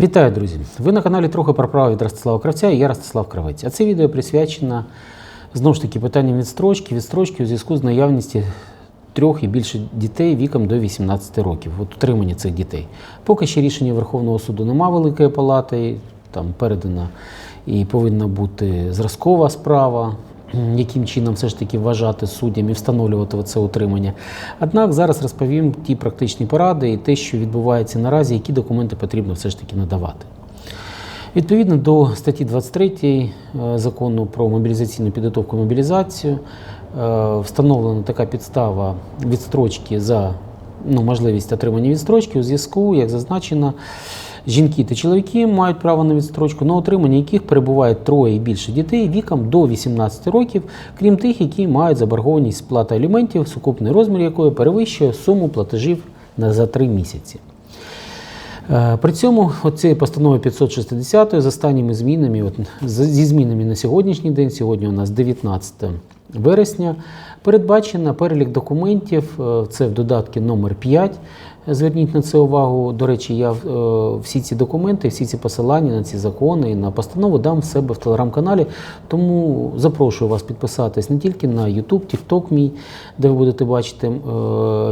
Вітаю, друзі! Ви на каналі трохи про право від Ростислава Кравця і я Ростислав Кравець. А це відео присвячено знову ж таки питанням відстрочки, відстрочки у зв'язку з наявністю трьох і більше дітей віком до 18 років, от утримання цих дітей. Поки ще рішення Верховного суду нема великої палати, там передана і повинна бути зразкова справа. Яким чином все ж таки вважати суддям і встановлювати це утримання. Однак зараз розповім ті практичні поради і те, що відбувається наразі, які документи потрібно все ж таки надавати. Відповідно до статті 23 е, закону про мобілізаційну підготовку і мобілізацію е, встановлена така підстава відстрочки за ну, можливість отримання відстрочки у зв'язку, як зазначено, жінки та чоловіки мають право на відстрочку, на отримання яких перебуває троє і більше дітей віком до 18 років, крім тих, які мають заборгованість сплати аліментів, сукупний розмір якої перевищує суму платежів за три місяці. Е, При цьому оцією постановою 560 з останніми змінами, от, зі змінами на сьогоднішній день, сьогодні у нас 19 вересня, передбачено перелік документів, е, це в додатку номер 5. Зверніть на це увагу. До речі, я е, всі ці документи, всі ці посилання на ці закони і на постанову дам в себе в телеграм-каналі. Тому запрошую вас підписатись не тільки на YouTube, TikTok мій, де ви будете бачити е,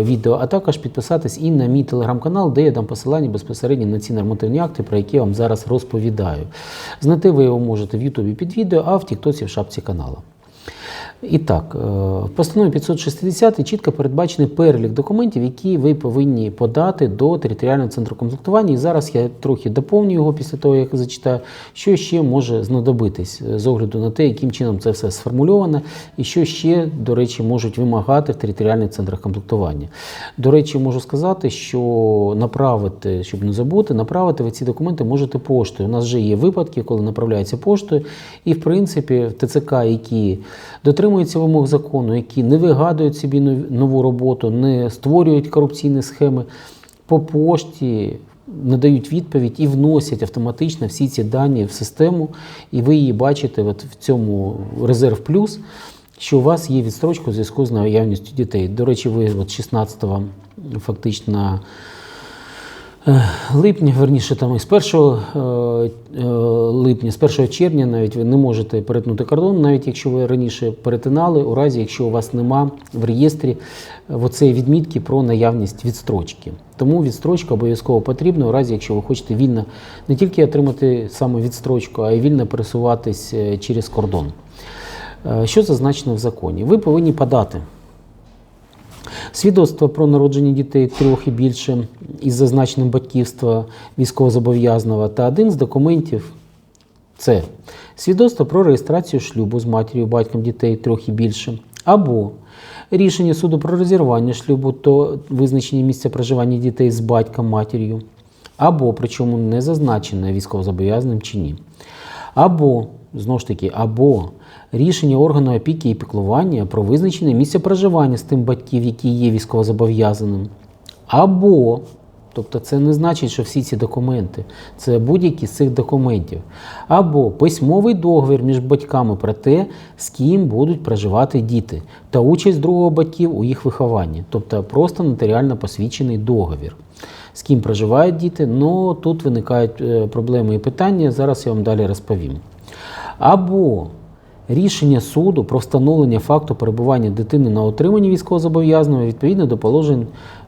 відео, а також підписатись і на мій телеграм-канал, де я дам посилання безпосередньо на ці нормативні акти, про які я вам зараз розповідаю. Знайти ви його можете в YouTube під відео, а в TikTok в шапці каналу. І так, е, в постанові 560 чітко передбачений перелік документів, які ви повинні подати до територіального центру комплектування. І зараз я трохи доповню його після того, як зачитаю, що ще може знадобитись е, з огляду на те, яким чином це все сформульовано, і що ще, до речі, можуть вимагати в територіальних центрах комплектування. До речі, можу сказати, що направити, щоб не забути, направити ви ці документи можете поштою. У нас вже є випадки, коли направляються поштою, і в принципі в ТЦК, які дотримуються вимог закону, які не вигадують собі нову роботу, не створюють корупційні схеми по пошті. Надають відповідь і вносять автоматично всі ці дані в систему, і ви її бачите от в цьому резерв плюс, що у вас є відстрочка у зв'язку з наявністю дітей. До речі, ви от 16-го фактично липня, верніше там із 1 е, е, липня, з 1 червня навіть ви не можете перетнути кордон, навіть якщо ви раніше перетинали, у разі якщо у вас нема в реєстрі е, оцеї відмітки про наявність відстрочки. Тому відстрочка обов'язково потрібна, у разі якщо ви хочете вільно не тільки отримати саме відстрочку, а й вільно пересуватись е, через кордон. Е, Що зазначено в законі? Ви повинні подати Свідоцтво про народження дітей трьох і більше із зазначенням батьківства військовозобов'язаного та один з документів це свідоцтво про реєстрацію шлюбу з матір'ю, батьком дітей трьох і більше, або рішення суду про розірвання шлюбу то визначення місця проживання дітей з батьком, матір'ю, або причому не зазначене військовозобов'язаним чи ні. Або, знову ж таки, або рішення органу опіки і піклування про визначення місця проживання з тим батьків, які є військовозобов'язаним. Або, тобто це не значить, що всі ці документи, це будь-які з цих документів. Або письмовий договір між батьками про те, з ким будуть проживати діти, та участь другого батьків у їх вихованні, тобто просто нотаріально посвідчений договір. З ким проживають діти, ну тут виникають е, проблеми і питання. Зараз я вам далі розповім. Або рішення суду про встановлення факту перебування дитини на отриманні військовозобов'язаного відповідно до положень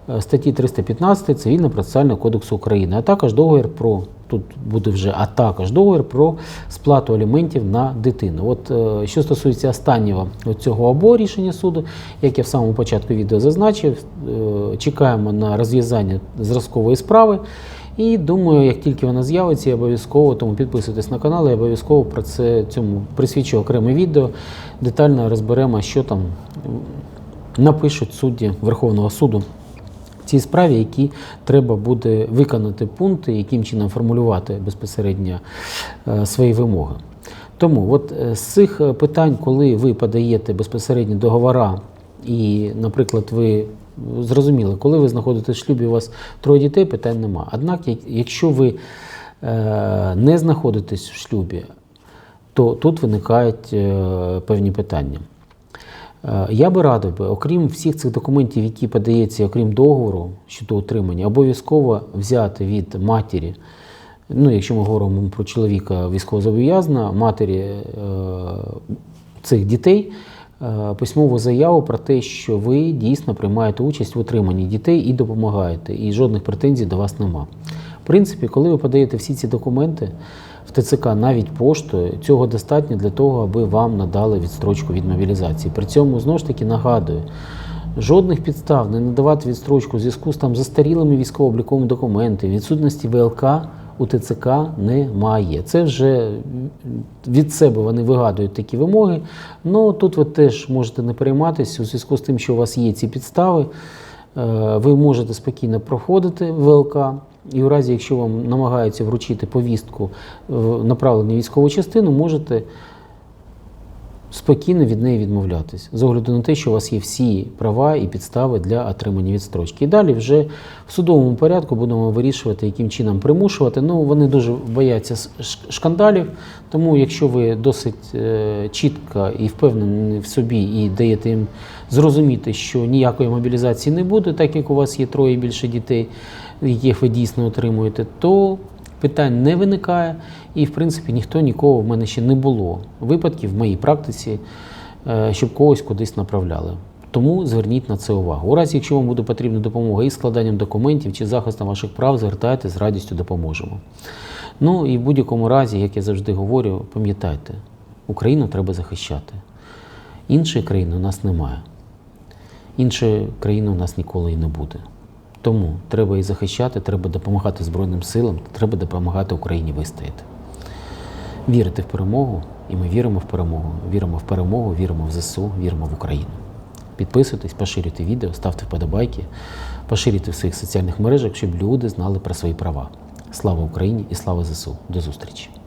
е, статті 315 Цивільно-процесуального кодексу України, а також договір про тут буде вже, а також договір про сплату аліментів на дитину. От е, що стосується останнього цього або рішення суду, як я в самому початку відео зазначив, е, чекаємо на розв'язання зразкової справи. І думаю, як тільки вона з'явиться, я обов'язково тому підписуйтесь на канал, я обов'язково про це цьому присвячу окреме відео. Детально розберемо, що там напишуть судді Верховного суду цій справі, які треба буде виконати пункти, яким чином формулювати безпосередньо е, свої вимоги. Тому от е, з цих е, питань, коли ви подаєте безпосередньо договора, і, наприклад, ви зрозуміли, коли ви знаходитесь в шлюбі, у вас троє дітей, питань нема. Однак, якщо ви не знаходитесь в шлюбі, то тут виникають певні питання. Е, Я би радив би, окрім всіх цих документів, які подається, окрім договору щодо утримання, обов'язково взяти від матері Ну, якщо ми говоримо про чоловіка військовозобов'язаного, матері е, цих дітей, е, письмову заяву про те, що ви дійсно приймаєте участь в утриманні дітей і допомагаєте, і жодних претензій до вас нема. В принципі, коли ви подаєте всі ці документи в ТЦК навіть поштою, цього достатньо для того, аби вам надали відстрочку від мобілізації. При цьому знову ж таки нагадую. Жодних підстав не надавати відстрочку в зв'язку з там застарілими військово-обліковими документами, відсутності ВЛК у ТЦК немає. Це вже від себе вони вигадують такі вимоги. Ну тут ви теж можете не перейматися у зв'язку з тим, що у вас є ці підстави. е, Ви можете спокійно проходити ВЛК, і у разі, якщо вам намагаються вручити повістку в направлення військову частину, можете спокійно від неї відмовлятись, з огляду на те, що у вас є всі права і підстави для отримання відстрочки. І далі вже в судовому порядку будемо вирішувати, яким чином примушувати. Ну, вони дуже бояться шкандалів, тому якщо ви досить е, чітко і впевнені в собі і даєте їм зрозуміти, що ніякої мобілізації не буде, так як у вас є троє більше дітей, яких ви дійсно отримуєте, то питань не виникає, і в принципі ніхто нікого в мене ще не було випадків в моїй практиці, е, щоб когось кудись направляли. Тому зверніть на це увагу. У разі, якщо вам буде потрібна допомога із складанням документів чи захистом ваших прав, звертайтеся, з радістю допоможемо. Ну і в будь-якому разі, як я завжди говорю, пам'ятайте, Україну треба захищати. Іншої країни у нас немає. Іншої країни у нас ніколи і не буде. Тому треба і захищати, треба допомагати Збройним силам, треба допомагати Україні вистояти. Вірити в перемогу, і ми віримо в перемогу. Віримо в перемогу, віримо в ЗСУ, віримо в Україну. Підписуйтесь, поширюйте відео, ставте вподобайки, поширюйте в своїх соціальних мережах, щоб люди знали про свої права. Слава Україні і слава ЗСУ. До зустрічі!